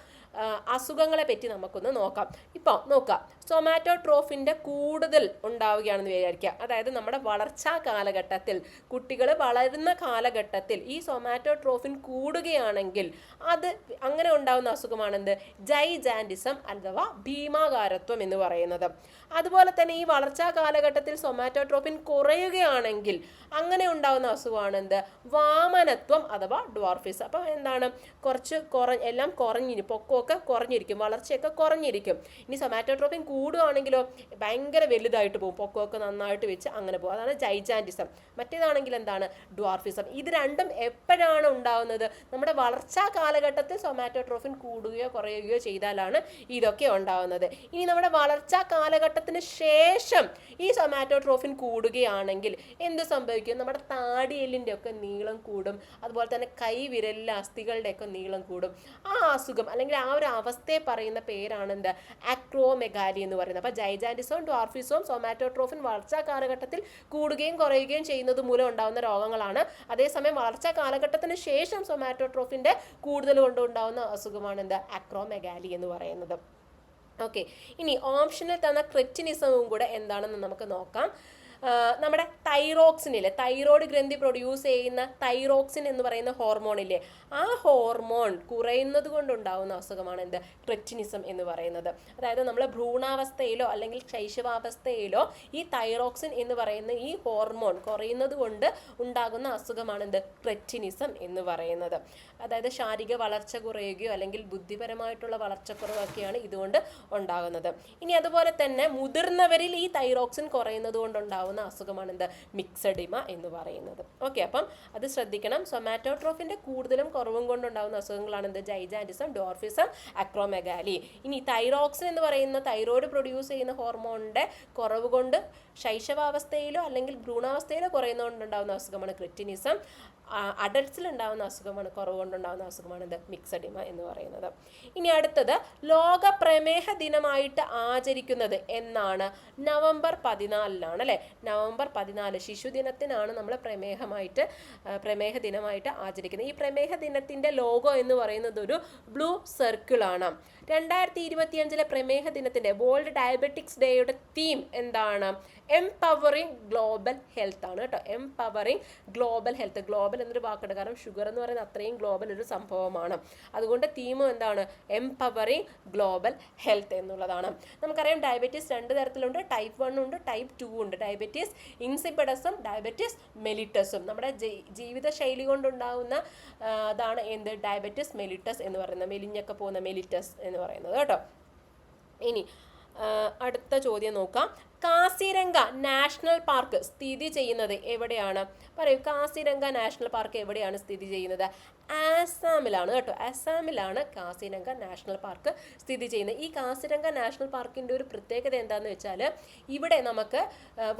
S1: അസുഖങ്ങളെ പറ്റി നമുക്കൊന്ന് നോക്കാം. ഇപ്പോൾ നോക്കാം സൊമാറ്റോട്രോഫിന്റെ കൂടുതൽ ഉണ്ടാവുകയാണെന്ന് വിചാരിക്കുക. അതായത് നമ്മുടെ വളർച്ചാ കാലഘട്ടത്തിൽ കുട്ടികൾ വളരുന്ന കാലഘട്ടത്തിൽ ഈ സൊമാറ്റോട്രോഫിൻ കൂടുകയാണെങ്കിൽ അത് അങ്ങനെ ഉണ്ടാകുന്ന അസുഖമാണെന്ത്? ജൈജാൻഡിസം അഥവാ ഭീമാകാരത്വം എന്ന് പറയുന്നത്. അതുപോലെ തന്നെ ഈ വളർച്ചാ കാലഘട്ടത്തിൽ സൊമാറ്റോട്രോഫിൻ കുറയുകയാണെങ്കിൽ അങ്ങനെ ഉണ്ടാകുന്ന അസുഖമാണെന്ത്? വാമനത്വം അഥവാ ഡ്വാർഫിസ്. അപ്പം എന്താണ്? കുറച്ച് കുറ എല്ലാം കുറഞ്ഞിരിക്കും. പൊക്കമൊക്കെ കുറഞ്ഞിരിക്കും വളർച്ചയൊക്കെ കുറഞ്ഞിരിക്കും. ഇനി സൊമാറ്റോട്രോഫിൻ കൂടുകയാണെങ്കിലോ ഭയങ്കര വലുതായിട്ട് പോകും. പൊക്കമൊക്കെ നന്നായിട്ട് വെച്ച് അങ്ങനെ പോകും. അതാണ് ജൈജാന്റിസം മറ്റേതാണെങ്കിൽ എന്താണ്? ഡ്വാർഫിസം ഇത് രണ്ടും എപ്പോഴാണ് ഉണ്ടാകുന്നത് നമ്മുടെ വളർച്ചാ കാലഘട്ടത്തിൽ സൊമാറ്റോട്രോഫിൻ കൂടുകയോ കുറയുകയോ ചെയ്താലാണ് ഇതൊക്കെ ഉണ്ടാകുന്നത് ഇനി നമ്മുടെ വളർച്ചാ കാലഘട്ടത്തിന് ശേഷം ഈ സൊമാറ്റോട്രോഫിൻ കൂടുകയാണെങ്കിൽ എന്ത് സംഭവിക്കും? നമ്മുടെ താടിയെല്ലിന്റെ ഒക്കെ നീളം കൂടും. അതുപോലെ തന്നെ കൈവിരലിലെ അസ്ഥികളുടെ ഒക്കെ നീളം കൂടും. ആ അസുഖം അല്ലെങ്കിൽ ആ ഒരു അവസ്ഥയെ പറയുന്ന പേരാണ് എന്ത് അക്രോമെഗാലി എന്ന് പറയുന്നത്. അപ്പോൾ ജൈജാന്റിസവും ഡോർഫിസോം സൊമാറ്റോട്രോഫിൻ വളർച്ചാ കാലഘട്ടത്തിൽ കൂടുകയും കുറയുകയും ചെയ്യുന്നത് മൂലം ഉണ്ടാകുന്ന രോഗങ്ങളാണ്. അതേസമയം വളർച്ചാ കാലഘട്ടത്തിന് ശേഷം സൊമാറ്റോട്രോഫിന്റെ കൂടുതൽ കൊണ്ടുണ്ടാകുന്ന അസുഖമാണ് എന്ത് അക്രോമെഗാലി എന്ന് പറയുന്നത്. ഓക്കെ ഇനി ഓപ്ഷനിൽ തന്ന ക്രിറ്റിനിസവും കൂടെ എന്താണെന്ന് നമുക്ക് നോക്കാം. നമ്മുടെ തൈറോക്സിൻ തൈറോക്സിനില്ലേ? തൈറോയ്ഡ് ഗ്രന്ഥി പ്രൊഡ്യൂസ് ചെയ്യുന്ന തൈറോക്സിൻ എന്ന് പറയുന്ന ഹോർമോൺ ഇല്ലേ ആ ഹോർമോൺ കുറയുന്നത് കൊണ്ടുണ്ടാവുന്ന അസുഖമാണ് എന്ത്? ക്രെറ്റിനിസം എന്ന് പറയുന്നത്. അതായത് നമ്മൾ ഭ്രൂണാവസ്ഥയിലോ അല്ലെങ്കിൽ ശൈശവാവസ്ഥയിലോ ഈ തൈറോക്സിൻ എന്ന് പറയുന്ന ഈ ഹോർമോൺ കുറയുന്നത് കൊണ്ട് ഉണ്ടാകുന്ന അസുഖമാണ് എന്ത്? ക്രെറ്റിനിസം എന്ന് പറയുന്നത്. അതായത് ശാരീരിക വളർച്ച കുറയുകയോ അല്ലെങ്കിൽ ബുദ്ധിപരമായിട്ടുള്ള വളർച്ചക്കുറവൊക്കെയാണ് ഇതുകൊണ്ട് ഉണ്ടാകുന്നത്. ഇനി അതുപോലെ തന്നെ മുതിർന്നവരിൽ ഈ തൈറോക്സിൻ കുറയുന്നത് കൊണ്ടുണ്ടാകുന്ന അസുഖമാണ് എന്ത് മിക്സഡിമ എന്ന് പറയുന്നത്. ഓക്കെ അപ്പം അത് ശ്രദ്ധിക്കണം. സൊമാറ്റോട്രോഫിന്റെ കൂടുതലും കുറവും കൊണ്ടുണ്ടാകുന്ന അസുഖങ്ങളാണ് എന്ത് ജൈജാന്റിസം ഡോർഫിസം അക്രോമെഗാലി. ഇനി തൈറോക്സിൻ എന്ന് പറയുന്ന തൈറോയ്ഡ് പ്രൊഡ്യൂസ് ചെയ്യുന്ന ഹോർമോണിന്റെ കുറവ് കൊണ്ട് ശൈശവാവസ്ഥയിലോ അല്ലെങ്കിൽ ഭ്രൂണാവസ്ഥയിലോ കുറയുന്നതുകൊണ്ടുണ്ടാകുന്ന അസുഖമാണ് ക്രിറ്റിനിസം. അഡൽട്സിൽ ഉണ്ടാകുന്ന അസുഖമാണ് കുറവ് കൊണ്ടുണ്ടാകുന്ന അസുഖമാണ് ഇത് മിക്സഡിമ എന്ന് പറയുന്നത്. ഇനി അടുത്തത് ലോക പ്രമേഹ ദിനമായിട്ട് ആചരിക്കുന്നത് എന്നാണ്. നവംബർ പതിനാലിനാണ് അല്ലേ? നവംബർ പതിനാല് ശിശുദിനത്തിനാണ് നമ്മൾ പ്രമേഹമായിട്ട് പ്രമേഹ ദിനമായിട്ട് ആചരിക്കുന്നത്. ഈ പ്രമേഹ ദിനത്തിന്റെ ലോഗോ എന്ന് പറയുന്നത് ഒരു ബ്ലൂ സർക്കിളാണ്. രണ്ടായിരത്തി ഇരുപത്തിയഞ്ചിലെ പ്രമേഹ ദിനത്തിന്റെ വേൾഡ് ഡയബറ്റിക്സ് ഡേയുടെ തീം എന്താണ്? എംപവറിങ് ഗ്ലോബൽ ഹെൽത്ത് ആണ് കേട്ടോ. എംപവറിങ് ഗ്ലോബൽ ഹെൽത്ത് ഗ്ലോബൽ എന്നൊരു വാക്കുണ്ട്. കാരണം ഷുഗർ എന്ന് പറയുന്നത് അത്രയും ഗ്ലോബൽ ഒരു സംഭവമാണ്. അതുകൊണ്ട് തീമും എന്താണ്? എംപവറിങ് ഗ്ലോബൽ ഹെൽത്ത് എന്നുള്ളതാണ്. നമുക്കറിയാം ഡയബറ്റീസ് രണ്ട് തരത്തിലുണ്ട്. ടൈപ്പ് വൺ ഉണ്ട് ടൈപ്പ് ടു ഉണ്ട്. ഡയബറ്റീസ് ഇൻസിപ്പിഡസും ഡയബറ്റീസ് മെലിറ്റസും നമ്മുടെ ജീവിതശൈലി കൊണ്ടുണ്ടാകുന്ന അതാണ് എന്ത്? ഡയബറ്റീസ് മെലിറ്റസ് എന്ന് പറയുന്നത്. മെലിഞ്ഞൊക്കെ പോകുന്ന മെലിറ്റസ് എന്ന് പറയുന്നത് കേട്ടോ. ഇനി അടുത്ത ചോദ്യം നോക്കാം. കാസിരംഗ നാഷണൽ പാർക്ക് സ്ഥിതി ചെയ്യുന്നത് എവിടെയാണ്? പറയൂ കാസിരംഗ നാഷണൽ പാർക്ക് എവിടെയാണ് സ്ഥിതി ചെയ്യുന്നത്? ആസാമിലാണ് കേട്ടോ. ആസാമിലാണ് കാസിരംഗ നാഷണൽ പാർക്ക് സ്ഥിതി ചെയ്യുന്നത്. ഈ കാസിരംഗ നാഷണൽ പാർക്കിന്റെ ഒരു പ്രത്യേകത എന്താണെന്ന് വെച്ചാൽ ഇവിടെ നമുക്ക്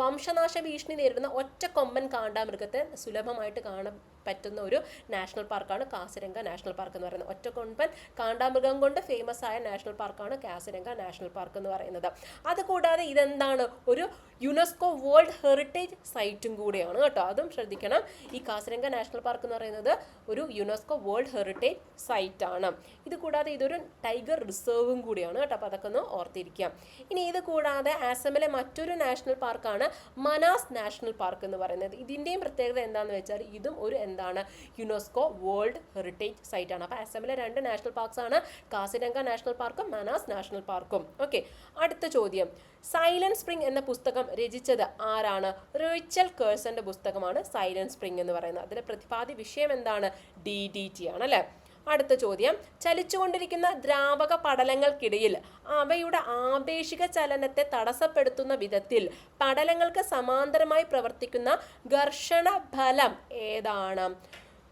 S1: വംശനാശ ഭീഷണി നേരിടുന്ന ഒറ്റ കൊമ്പൻ കാണ്ടാമൃഗത്തെ സുലഭമായിട്ട് കാണാൻ പറ്റുന്ന ഒരു നാഷണൽ പാർക്കാണ് കാസിരംഗ നാഷണൽ പാർക്ക് എന്ന് പറയുന്നത്. ഒറ്റ കൊമ്പൻ കാണ്ടാമൃഗം കൊണ്ട് ഫേമസ് ആയ നാഷണൽ പാർക്കാണ് കാസിരംഗ നാഷണൽ പാർക്ക് എന്ന് പറയുന്നത്. അതുകൂടാതെ ഇതെന്താണ്? ഒരു യുനെസ്കോ വേൾഡ് ഹെറിറ്റേജ് സൈറ്റും കൂടിയാണ് കേട്ടോ. അതും ശ്രദ്ധിക്കണം. ഈ കാസിരംഗ നാഷണൽ പാർക്ക് എന്ന് പറയുന്നത് ഒരു യുനെസ്കോ വേൾഡ് ഹെറിറ്റേജ് സൈറ്റ് ആണ് ഇത് കൂടാതെ ഇതൊരു ടൈഗർ റിസർവും കൂടിയാണ് കേട്ടോ. അപ്പോൾ അതൊക്കെ ഒന്ന് ഓർത്തിരിക്കാം. ഇനി ഇത് കൂടാതെ ആസമിലെ മറ്റൊരു നാഷണൽ പാർക്കാണ് മനാസ് നാഷണൽ പാർക്ക് എന്ന് പറയുന്നത്. ഇതിന്റെയും പ്രത്യേകത എന്താണെന്ന് വെച്ചാൽ ഇതും ഒരു എന്താണ് യുനെസ്കോ വേൾഡ് ഹെറിറ്റേജ് സൈറ്റ് ആണ് അപ്പോൾ ആസമിലെ രണ്ട് നാഷണൽ പാർക്സ് ആണ് കാസിരംഗ നാഷണൽ പാർക്കും മനാസ് നാഷണൽ പാർക്കും. ഓക്കെ. അടുത്ത ചോദ്യം. സൈലന്റ് സ്പ്രിംഗ് എന്ന പുസ്തകം രചിച്ചത് ആരാണ്? റിച്ചൽ കേഴ്സന്റെ പുസ്തകമാണ് സൈലന്റ് സ്പ്രിംഗ് എന്ന് പറയുന്നത്. അതിലെ പ്രതിപാദ്യ വിഷയം എന്താണ്? ഡി ഡി ടി ആണ് അല്ലേ? അടുത്ത ചോദ്യം. ചലിച്ചുകൊണ്ടിരിക്കുന്ന ദ്രാവക പടലങ്ങൾക്കിടയിൽ അവയുടെ ആപേക്ഷിക ചലനത്തെ തടസ്സപ്പെടുത്തുന്ന വിധത്തിൽ പടലങ്ങൾക്ക് സമാന്തരമായി പ്രവർത്തിക്കുന്ന ഘർഷണ ഫലം ഏതാണ്?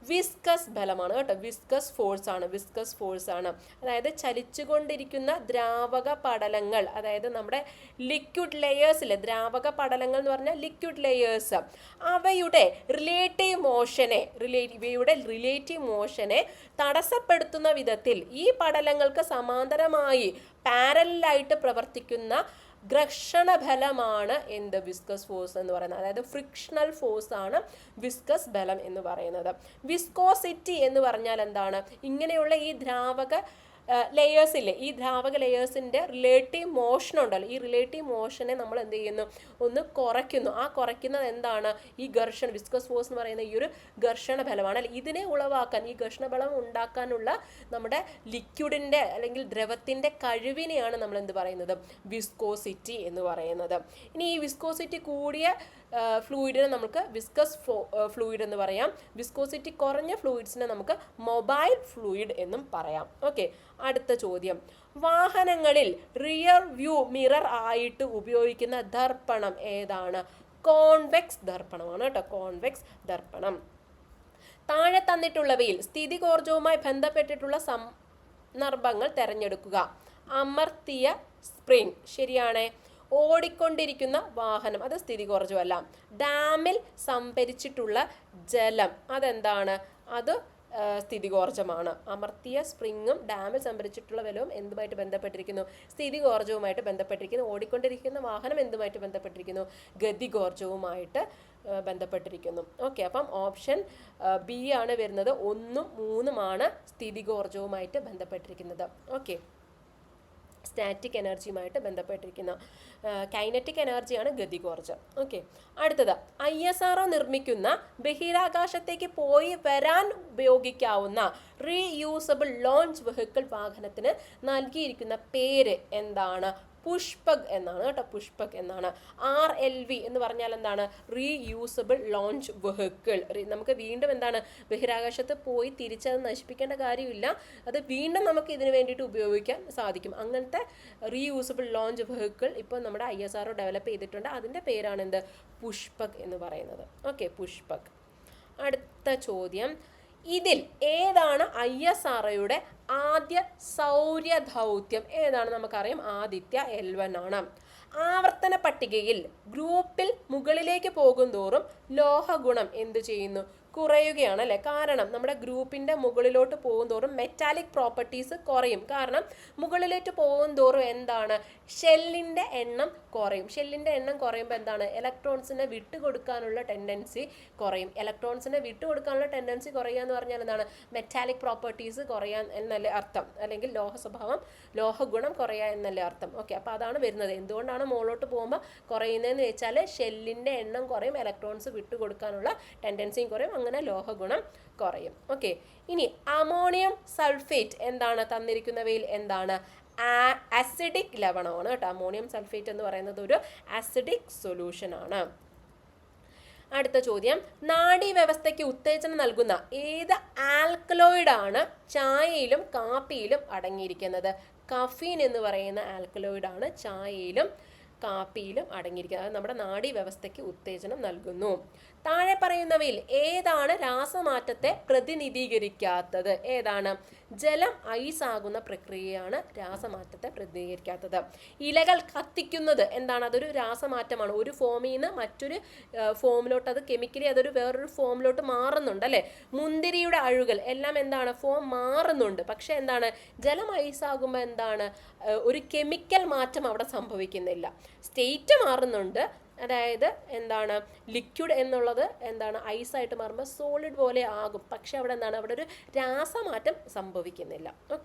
S1: വിസ്കസ് ബലമാണ് കേട്ടോ. വിസ്കസ് ഫോഴ്സ് ആണ് വിസ്കസ് ഫോഴ്സ് ആണ്. അതായത് ചലിച്ചുകൊണ്ടിരിക്കുന്ന ദ്രാവക പടലങ്ങൾ അതായത് നമ്മുടെ ലിക്വിഡ് ലെയേഴ്സിലെ ദ്രാവക പടലങ്ങൾ എന്ന് പറഞ്ഞാൽ ലിക്വിഡ് ലെയേഴ്സ് അവയുടെ റിലേറ്റീവ് മോഷനെ റിലേറ്റ് ഇവയുടെ റിലേറ്റീവ് മോഷനെ തടസ്സപ്പെടുത്തുന്ന വിധത്തിൽ ഈ പടലങ്ങൾക്ക് സമാന്തരമായി പാരലായിട്ട് പ്രവർത്തിക്കുന്ന ഘർഷണ ഫലമാണ് എന്ത്? വിസ്കസ് ഫോഴ്സ് എന്ന് പറയുന്നത്. അതായത് ഫ്രിക്ഷണൽ ഫോഴ്സ് ആണ് വിസ്കസ് ബലം എന്ന് പറയുന്നത്. വിസ്കോസിറ്റി എന്ന് പറഞ്ഞാൽ എന്താണ്? ഇങ്ങനെയുള്ള ഈ ദ്രാവക ലെയേഴ്സ് ഇല്ലേ? ഈ ദ്രാവക ലെയേഴ്സിന്റെ റിലേറ്റീവ് മോഷൻ ഉണ്ടല്ലോ. ഈ റിലേറ്റീവ് മോഷനെ നമ്മൾ എന്ത് ചെയ്യുന്നു? ഒന്ന് കുറയ്ക്കുന്നു. ആ കുറയ്ക്കുന്നത് എന്താണ്? ഈ ഘർഷണ വിസ്കസ് ഫോഴ്സ് എന്ന് പറയുന്ന ഈ ഒരു ഘർഷണ ബലമാണ്. അല്ലെ? ഇതിനെ ഉളവാക്കാൻ ഈ ഘർഷണ ബലം ഉണ്ടാക്കാനുള്ള നമ്മുടെ ലിക്വിഡിന്റെ അല്ലെങ്കിൽ ദ്രവത്തിന്റെ കഴിവിനെയാണ് നമ്മൾ എന്ത് പറയുന്നത്? വിസ്കോസിറ്റി എന്ന് പറയുന്നത്. ഇനി ഈ വിസ്കോസിറ്റി കൂടിയ ഫ്ലൂയിഡിനെ നമുക്ക് വിസ്കസ് ഫ്ലൂയിഡ് എന്ന് പറയാം. വിസ്കോസിറ്റി കുറഞ്ഞ ഫ്ലൂയിഡ്സിനെ നമുക്ക് മൊബൈൽ ഫ്ലൂയിഡ് എന്നും പറയാം. ഓക്കെ അടുത്ത ചോദ്യം. വാഹനങ്ങളിൽ റിയർ വ്യൂ മിറർ ആയിട്ട് ഉപയോഗിക്കുന്ന ദർപ്പണം ഏതാണ്? കോൺവെക്സ് ദർപ്പണമാണ് കേട്ടോ കോൺവെക്സ് ദർപ്പണം. താഴെ തന്നിട്ടുള്ളവയിൽ സ്ഥിതി കോർജവുമായി ബന്ധപ്പെട്ടിട്ടുള്ള സന്ദർഭങ്ങൾ തിരഞ്ഞെടുക്കുക. അമർത്തിയ സ്പ്രിംഗ് ശരിയാണേ. ഓടിക്കൊണ്ടിരിക്കുന്ന വാഹനം. അത് സ്ഥിതി കുറച്ചുമല്ല ഡാമിൽ സംഭരിച്ചിട്ടുള്ള ജലം അതെന്താണ്? അത് സ്ഥിതികോർജമാണ് അമർത്തിയ സ്പ്രിങ്ങും ഡാമിൽ സംഭരിച്ചിട്ടുള്ള വെള്ളവും എന്തുമായിട്ട് ബന്ധപ്പെട്ടിരിക്കുന്നു? സ്ഥിതികോർജവുമായിട്ട് ബന്ധപ്പെട്ടിരിക്കുന്നു. ഓടിക്കൊണ്ടിരിക്കുന്ന വാഹനം എന്തുമായിട്ട് ബന്ധപ്പെട്ടിരിക്കുന്നു? ഗതികോർജവുമായിട്ട് ബന്ധപ്പെട്ടിരിക്കുന്നു. ഓക്കെ അപ്പം ഓപ്ഷൻ ബി ആണ് വരുന്നത്. ഒന്നും മൂന്നുമാണ് സ്ഥിതികോർജവുമായിട്ട് ബന്ധപ്പെട്ടിരിക്കുന്നത്. ഓക്കെ. സ്റ്റാറ്റിക് എനർജിയുമായിട്ട് ബന്ധപ്പെട്ടിരിക്കുന്ന. കൈനറ്റിക് എനർജിയാണ് ഗതികോർജം ഓക്കെ അടുത്തത് ഐ എസ് ആർ ഒ നിർമ്മിക്കുന്ന ബഹിരാകാശത്തേക്ക് പോയി വരാൻ ഉപയോഗിക്കാവുന്ന റീയൂസബിൾ ലോഞ്ച് വെഹിക്കിൾ വാഹനത്തിന് നൽകിയിരിക്കുന്ന പേര് എന്താണ്? പുഷ്പക് എന്നാണ് കേട്ടോ പുഷ്പക് എന്നാണ്. ആർ എൽ വി എന്ന് പറഞ്ഞാൽ എന്താണ്? റീയൂസബിൾ ലോഞ്ച് വെഹിക്കിൾ നമുക്ക് വീണ്ടും എന്താണ്? ബഹിരാകാശത്ത് പോയി തിരിച്ചത് നശിപ്പിക്കേണ്ട കാര്യമില്ല. അത് വീണ്ടും നമുക്ക് ഇതിന് വേണ്ടിയിട്ട് ഉപയോഗിക്കാൻ സാധിക്കും. അങ്ങനത്തെ റീയൂസബിൾ ലോഞ്ച് വെഹിക്കിൾ ഇപ്പോൾ നമ്മുടെ ഐ എസ് ആർ ഡെവലപ്പ് ചെയ്തിട്ടുണ്ട്. അതിന്റെ പേരാണ് എന്ത്? പുഷ്പക് എന്ന് പറയുന്നത്. ഓക്കെ പുഷ്പക്. അടുത്ത ചോദ്യം. ഇതിൽ ഏതാണ് ഐ എസ് ആർഒയുടെ ആദ്യ സൗര്യ ദൗത്യം ഏതാണ് നമുക്കറിയാം? ആദിത്യ എൽവൻ ആണ്. ആവർത്തന പട്ടികയിൽ ഗ്രൂപ്പിൽ മുകളിലേക്ക് പോകും തോറും ലോഹഗുണം എന്ത് ചെയ്യുന്നു? കുറയുകയാണ് അല്ലേ കാരണം നമ്മുടെ ഗ്രൂപ്പിന്റെ മുകളിലോട്ട് പോകും തോറും മെറ്റാലിക് പ്രോപ്പർട്ടീസ് കുറയും. കാരണം മുകളിലേക്ക് പോകും തോറും എന്താണ്? ഷെല്ലിന്റെ എണ്ണം കുറയും. ഷെല്ലിന്റെ എണ്ണം കുറയുമ്പോൾ എന്താണ്? ഇലക്ട്രോൺസിനെ വിട്ടുകൊടുക്കാനുള്ള ടെൻഡൻസി കുറയും. ഇലക്ട്രോൺസിനെ വിട്ടുകൊടുക്കാനുള്ള ടെൻഡൻസി കുറയുക എന്ന് പറഞ്ഞാൽ എന്താണ്? മെറ്റാലിക് പ്രോപ്പർട്ടീസ് കുറയാൻ എന്നല്ലേ അർത്ഥം. അല്ലെങ്കിൽ ലോഹ സ്വഭാവം ലോഹഗുണം കുറയുക എന്നല്ലേ അർത്ഥം. ഓക്കെ അപ്പോൾ അതാണ് വരുന്നത്. എന്തുകൊണ്ടാണ് മുകളിലോട്ട് പോകുമ്പോൾ കുറയുന്നതെന്ന് വെച്ചാൽ ഷെല്ലിന്റെ എണ്ണം കുറയും ഇലക്ട്രോൺസ് വിട്ടുകൊടുക്കാനുള്ള ടെൻഡൻസിയും കുറയും. അങ്ങനെ ലോഹഗുണം കുറയും. ഓക്കെ ഇനി അമോണിയം സൾഫേറ്റ് എന്താണ്? തന്നിരിക്കുന്നവയിൽ എന്താണ്? ആസിഡിക് ലവണമാണ് കേട്ടോ. അമോണിയം സൾഫേറ്റ് എന്ന് പറയുന്നത് ഒരു ആസിഡിക് സൊല്യൂഷൻ ആണ്. അടുത്ത ചോദ്യം. നാഡീവ്യവസ്ഥയ്ക്ക് ഉത്തേജനം നൽകുന്ന ഏത് ആൽക്കലോയിഡ് ആണ് ചായയിലും കാപ്പിയിലും അടങ്ങിയിരിക്കുന്നത്? കഫീൻ എന്ന് പറയുന്ന ആൽക്കലോയിഡ് ആണ് ചായയിലും കാപ്പിയിലും അടങ്ങിയിരിക്കുന്നത്. അത് നമ്മുടെ നാഡീവ്യവസ്ഥയ്ക്ക് ഉത്തേജനം നൽകുന്നു. താഴെ പറയുന്നവയിൽ ഏതാണ് രാസമാറ്റത്തെ പ്രതിനിധീകരിക്കാത്തത്? ഏതാണ്? ജലം ഐസ് ആകുന്ന പ്രക്രിയയാണ് രാസമാറ്റത്തെ പ്രതിനിധീകരിക്കാത്തത്. ഇലകൾ കത്തിക്കുന്നത് എന്താണ്? അതൊരു രാസമാറ്റമാണ്. ഒരു ഫോമിൽ നിന്ന് മറ്റൊരു ഫോമിലോട്ട് അത് കെമിക്കലി അതൊരു വേറൊരു ഫോമിലോട്ട് മാറുന്നുണ്ട് അല്ലേ? മുന്തിരിയുടെ അഴുകൽ എല്ലാം എന്താണ്? ഫോം മാറുന്നുണ്ട്. പക്ഷേ എന്താണ്? ജലം ഐസ് ആകുമ്പോൾ എന്താണ് ഒരു കെമിക്കൽ മാറ്റം അവിടെ സംഭവിക്കുന്നില്ല. സ്റ്റേറ്റ് മാറുന്നുണ്ട്. അതായത് എന്താണ് ലിക്വിഡ് എന്നുള്ളത് എന്താണ് ഐസായിട്ട് മാറുമ്പോൾ സോളിഡ് പോലെ ആകും. പക്ഷെ അവിടെ എന്താണ്? അവിടെ ഒരു രാസമാറ്റം സംഭവിക്കുന്നില്ല. ഓക്കെ